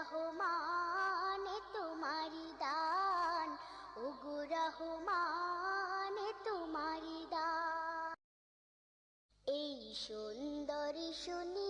রহমান তোমারি দান ওগো রহমান তোমারি দান। এই সুন্দরী শুনি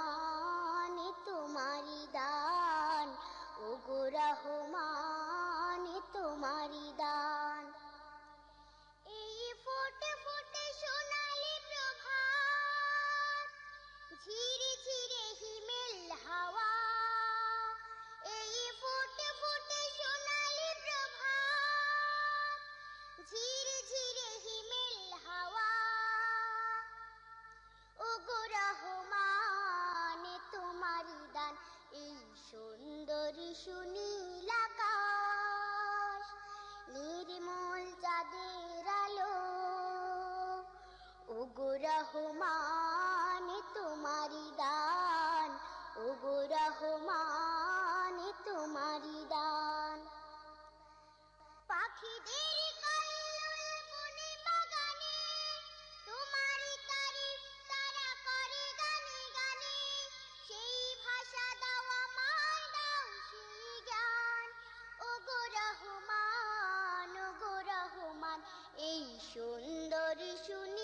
সুন্দরী শুনি